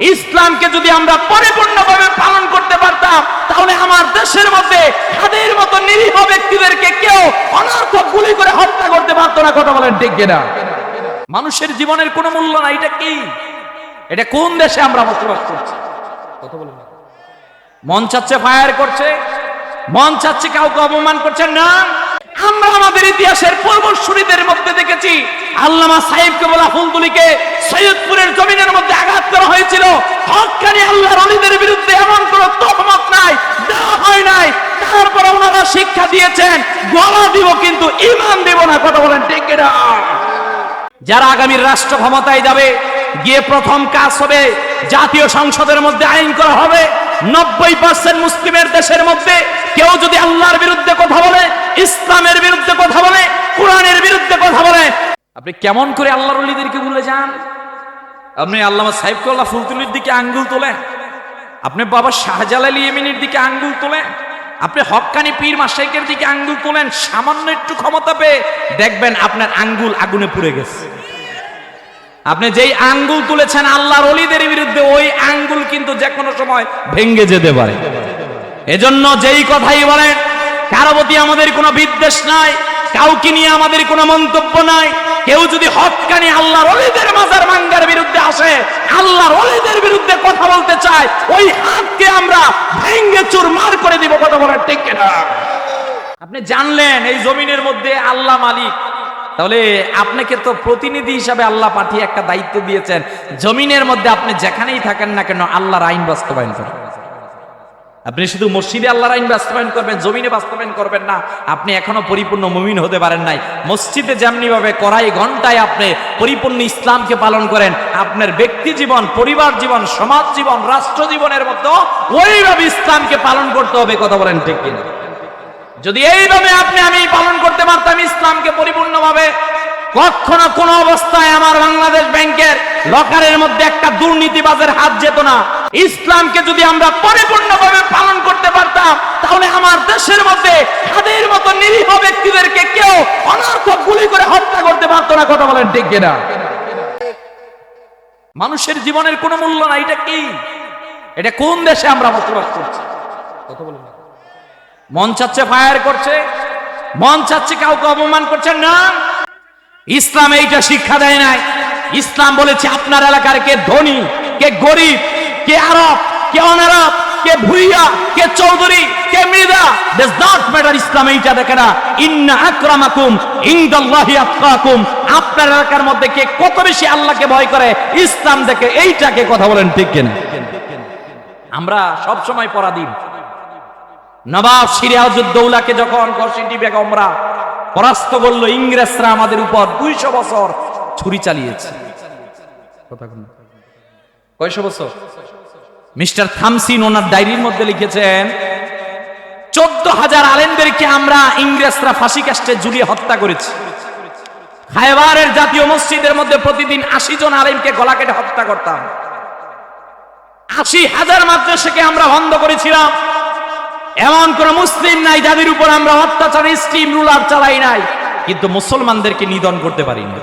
ইসলামকে যদি আমরা পরিপূর্ণভাবে পালন করতে পারতাম, তাহলে আমার দেশের মধ্যে হাদের মতো নিরীহ ব্যক্তিদেরকে কেউ অনর্থক গুলি করে হত্যা করতে পারতো না, কথা বলেন ঠিক কিনা? মানুষের জীবনের কোনো মূল্য নাই, এটা কি? এটা কোন দেশে আমরা বসবাস করছি? কথা বলেন না। মন চাচ্ছে ফায়ার করছে? মন চাচ্ছে কাউকে অপমান করছে? না। আমরা আমাদের ইতিহাসের পূর্বসূরীদের মধ্যে দেখেছি, আল্লামা সাহেবকে বলা ফুলতুলিকে সৈয়দপুরের জমিনের মধ্যে করা হয়েছিল। হকানি আল্লাহর অলিদের বিরুদ্ধে এমন কোন তহমত নাই দেওয়া হয় নাই। তারপরে ওনারা শিক্ষা দিয়েছেন, গলা দিব কিন্তু ইমান দেব না, কথা বলেন কিনা? যারা আগামী রাষ্ট্র ক্ষমতায় যাবে, গিয়ে প্রথম কাজ হবে, জাতীয় সংসদের মধ্যে আইন করা হবে। নব্বই পার্সেন্ট মুসলিমের দেশের মধ্যে কেউ যদি আল্লাহর বিরুদ্ধে কথা বলে, ইসলামের বিরুদ্ধে কথা বলে, কোরআনের বিরুদ্ধে কথা বলে, আপনি কেমন করে আল্লাহর অলিদেরকে ভুলে যান? আপনি আল্লামা সাহেবকুল্লাহ ফুলতুলির দিকে আঙ্গুল তোলেন। আপনি বাবা শাহজালাল ইয়েমিনের দিকে আঙ্গুল তোলেন। আপনি হক্কানি পীর মাসাইকের দিকে আঙ্গুল তোলেন। সামান্য একটু ক্ষমতা পেয়ে দেখবেন আপনার আঙ্গুল আগুনে পুড়ে গেছে। আপনি যেই আঙ্গুল তুলেছেন আল্লাহর অলিদের বিরুদ্ধে, ওই আঙ্গুল কিন্তু যে কোনো সময় ভেঙ্গে যেতে পারে। এজন্য যেই কথাই বলেন কারও প্রতি আমাদের কোনো বিদ্বেষ নাই, কাউকে নিয়ে আমাদের কোনো মন্তব্য নাই। কেউ যদি হকানি আল্লাহর অলিদের মাজার মাঙ্গার বিরুদ্ধে আসে, আল্লাহর অলিদের বিরুদ্ধে কথা বলতে চায়, ওই হাতকে আমরা ভেঙ্গে চুরমার করে দিব, কথা বলার ঠিক কিনা? আপনি জানলেন এই জমিনের মধ্যে আল্লাহ মালিক। তাহলে আপনাকে তো প্রতিনিধি হিসাবে আল্লাহ পাঠিয়ে একটা দায়িত্ব দিয়েছেন। জমিনের মধ্যে আপনি যেখানেই থাকেন না কেন, আল্লাহর আইন বাস্তবায়ন করেন। আপনি শুধু মসজিদে আল্লাহর আইন বাস্তবায়ন করবেন, জমিনে বাস্তবায়ন করবেন না। আপনি এখনও পরিপূর্ণ মুমিন হতে পারেন নাই। মসজিদে যেমনি ভাবে কড়াই ঘন্টায় আপনি পরিপূর্ণ ইসলামকে পালন করেন, আপনার ব্যক্তি জীবন, পরিবার জীবন, সমাজ জীবন, রাষ্ট্র জীবনের মধ্যে ওইভাবে ইসলামকে পালন করতে হবে, কথা বলেন ঠিক কিনা? যদি এইভাবে আপনি আমি পালন করতে পারতাম, ইসলামকে পরিপূর্ণভাবে, কখনো কোন অবস্থায় আমার বাংলাদেশ ব্যাংকের লকারের মধ্যে একটা দুর্নীতিবাজের হাত যেত না। ইসলামকে যদি আমরা পরিপূর্ণভাবে পালন করতে পারতাম, তাহলে আমার দেশের মধ্যে তাদের মতো নিরীহ ব্যক্তিদেরকে কেউ অনর্থক গুলি করে হত্যা করতে পারতো না, কথা বলেন ঠিক কিনা? মানুষের জীবনের কোনো মূল্য নাই, এটা কি? এটা কোন দেশে আমরা বসবাস করছি? কথা বলেন মন চাচ্ছে ফায়ার করছে, মন চাচ্ছে কাউকে অপমান করছে, না। ইসলাম এইটা শিক্ষা দেয় নাই। ইসলাম বলেছে আপনার এলাকার কে ধনী, কে গরিব কে আরব, কে অনারব, কে ভুইয়া, কে চৌধুরী, কে মৃদা ডাজ নট ম্যাটার ইসলাম এইটা দেখে না। ইন্না আকরামাকুম ইনদাল্লাহি আতকাকুম। আপনার এলাকার মধ্যে কে কত বেশি আল্লাহকে ভয় করে? ইসলাম দেখে এইটাকে কথা বলেন ঠিক কিনা? আমরা সব সময় পরাধীন। নবাব সিরাজউদ্দৌলাকে যখন কসিটি বেগমরা পরাস্ত করল, ইংরেজরা আমাদের উপর দুইশো বছর ছুরি চালিয়েছে। কয়শো বছর? মিস্টার থামসিন ওনার ডায়েরির মধ্যে লিখেছেন চোদ্দ হাজার আলেমদেরকে আমরা ইংরেজরা ফাঁসি কাস্টে ঝুলিয়ে হত্যা করেছি। খায়বারের জাতীয় মসজিদের মধ্যে প্রতিদিন আশি জন আলেমকে গলা কেটে হত্যা করতাম। আশি হাজার মাদ্রাসাকে আমরা বন্ধ করেছিলাম। এমন কোন মুসলিম নাই যাদের উপর আমরা অত্যাচার, স্টিম রুলার চালাই নাই। কিন্তু মুসলমানদেরকে নিধন করতে পারি না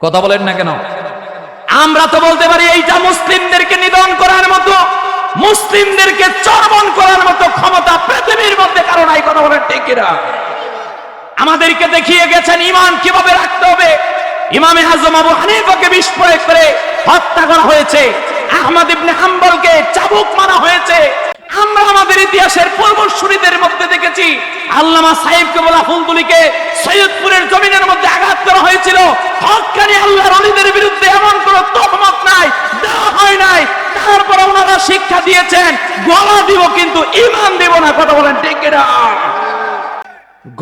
কথা বলেন না কেন? আমরা তো বলতে পারি এইটা মুসলিমদেরকে নিধন করার মতো, মুসলিমদেরকে চর্বণ করার মতো ক্ষমতা পৃথিবীর মধ্যে কারণ এই কথা বলেন কিনা? আমাদেরকে দেখিয়ে গেছেন ইমান কীভাবে রাখতে হবে? ইমামে আজম আবু হানিফাকে প্রয়োগ করে হত্যা করা হয়েছে। আহমদ ইবনে হাম্বলকে চাবুক মারা হয়েছে। আমরা আমাদের ইতিহাসের পূর্বসূরীদের মধ্যে দেখেছি। আল্লামা সাহেবকে বলা ফুলতুলিকে সৈয়দপুরের জমিনের মধ্যে আঘাত করা হয়েছিল। হকানি আল্লাহর অলিদের বিরুদ্ধে এমন কোন তহমত নাই দেওয়া হয় নাই। তারপরে ওনারা শিক্ষা দিয়েছেন, গলা দিব কিন্তু ইমান দেব না, কথা বলেন কিনা?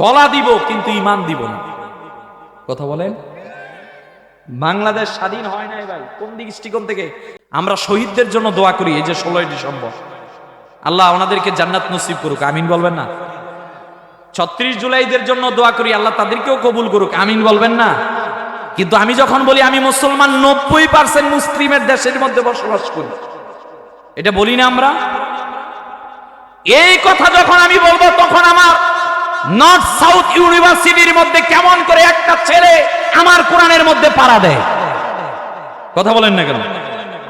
গলা দিব কিন্তু ইমান দিব না। কথা বলেন? বাংলাদেশ স্বাধীন হয় নাই ভাই, কোন দৃষ্টিকোণ থেকে? আমরা শহীদদের জন্য দোয়া করি, এই যে ষোলোই ডিসেম্বর। আল্লাহ ওনাদেরকে জান্নাত নসিব করুক, আমিন বলবেন না? ছত্রিশ জুলাইদের জন্য দোয়া করি, আল্লাহ তাদেরকেও কবুল করুক, আমিন বলবেন না? কিন্তু আমি যখন বলি আমি মুসলমান, নব্বই পার্সেন্ট মুসলিমের দেশের মধ্যে বসবাস করি। এটা বলি না আমরা? এই কথা যখন আমি বলব, তখন আমার নর্থ সাউথ ইউনিভার্সিটির মধ্যে কেমন করে একটা ছেলে আমার কোরআনের মধ্যে পাড়া দেয়। কথা বলেন না কেন?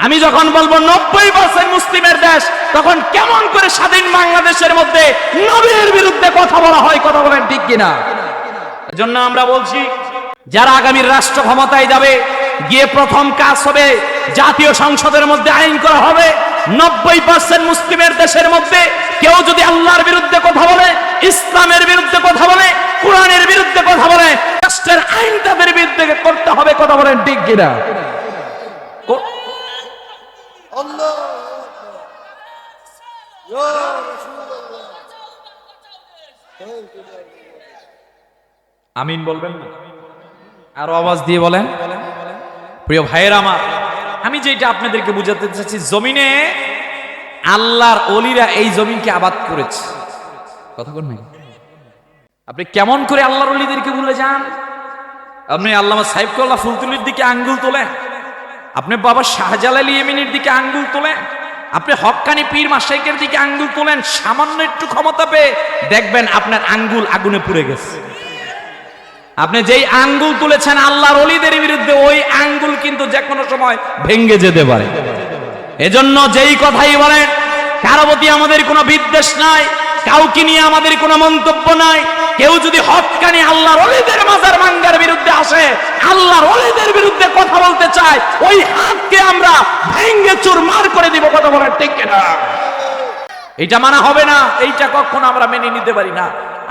আমি যখন বলব, নব্বই পার্সেন্ট মুসলিমের দেশ তখন কেমন করে স্বাধীন বাংলাদেশের মধ্যে নবীর বিরুদ্ধে কথা বলা হয়, কথা বলেন ঠিক কিনা? এজন্য আমরা বলছি, যারা আগামীর রাষ্ট্র ক্ষমতায় যাবে, গিয়ে প্রথম কাজ হবে, জাতীয় সংসদের মধ্যে আইন করা হবে, নব্বই পার্সেন্ট মুসলিমের দেশের মধ্যে কেউ যদি আল্লাহর বিরুদ্ধে কথা বলে, ইসলামের বিরুদ্ধে কথা বলে, কোরআনের বিরুদ্ধে কথা বলে, রাষ্ট্রের আইন তাদের বিরুদ্ধে করতে হবে, কথা বলেন ঠিক কিনা? আমিন বলবেন না? আরও আওয়াজ দিয়ে বলেন। প্রিয় ভাইয়ের আমার, আমি যেটা আপনাদেরকে বুঝাতে চাচ্ছি, জমিনে আল্লাহর অলিরা এই জমিনকে আবাদ করেছে। কথা নাই? আপনি কেমন করে আল্লাহর অলিদেরকে ভুলে যান? আপনি আল্লামা সাহেবকুল্লাহ ফুলতুলির দিকে আঙ্গুল তোলেন। আপনি বাবা শাহজালাল ইয়েমিনের দিকে আঙ্গুল তোলেন। আপনি হক্কানি পীর মাসাইকের দিকে আঙ্গুল তোলেন, সামান্য একটু ক্ষমতা পেয়ে দেখবেন আপনার আঙ্গুল আগুনে পুড়ে গেছে। আপনি যেই আঙ্গুল তুলেছেন আল্লাহর অলিদের বিরুদ্ধে, ওই আঙ্গুল কিন্তু যে কোনো সময় ভেঙ্গে যেতে পারে। এজন্য যেই কথাই বলেন, কারও প্রতি আমাদের কোনো বিদ্বেষ নাই, কাউকে নিয়ে আমাদের কোনো মন্তব্য নাই কেউ যদি হকানি আল্লাহর অলিদের মাজার মাঙ্গার বিরুদ্ধে আসে, আল্লাহর অলিদের বিরুদ্ধে কথা বলতে চায়, ওই হাতকে আমরা ভেঙ্গে চুরমার করে দিব কথা বলার ঠিক না এটা মানা হবে না, এইটা কখনো আমরা মেনে নিতে পারি না।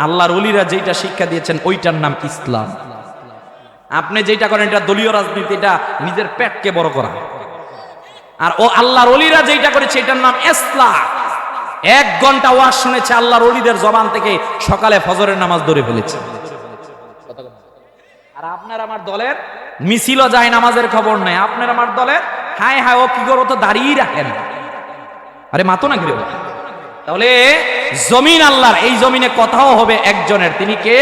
আল্লাহর অলিরা যেটা শিক্ষা দিয়েছেন, ওইটার নাম ইসলাম। আপনি যেটা করেন, এটা দলীয় রাজনীতি, এটা নিজের পেটকে বড় করা। আর ও আল্লাহর অলিরা যেটা করেছে, এটার নাম ইসলাম। এক ঘণ্টা ওয়াজ শুনেছে আল্লাহর অলিদের জবান থেকে সকালে ফজরের নামাজ ধরে ফেলেছে। আর আপনার আমার দলের মিছিল যায়, নামাজের খবর নাই। আপনার আমার দলের হায় হায়, ও কি করো তো দাঁড়িয়ে রাখেন। আরে মাতো না গিরে তাহলে জমিন আল্লাহর, এই জমিনে কথাও হবে একজনের। তিনি কে?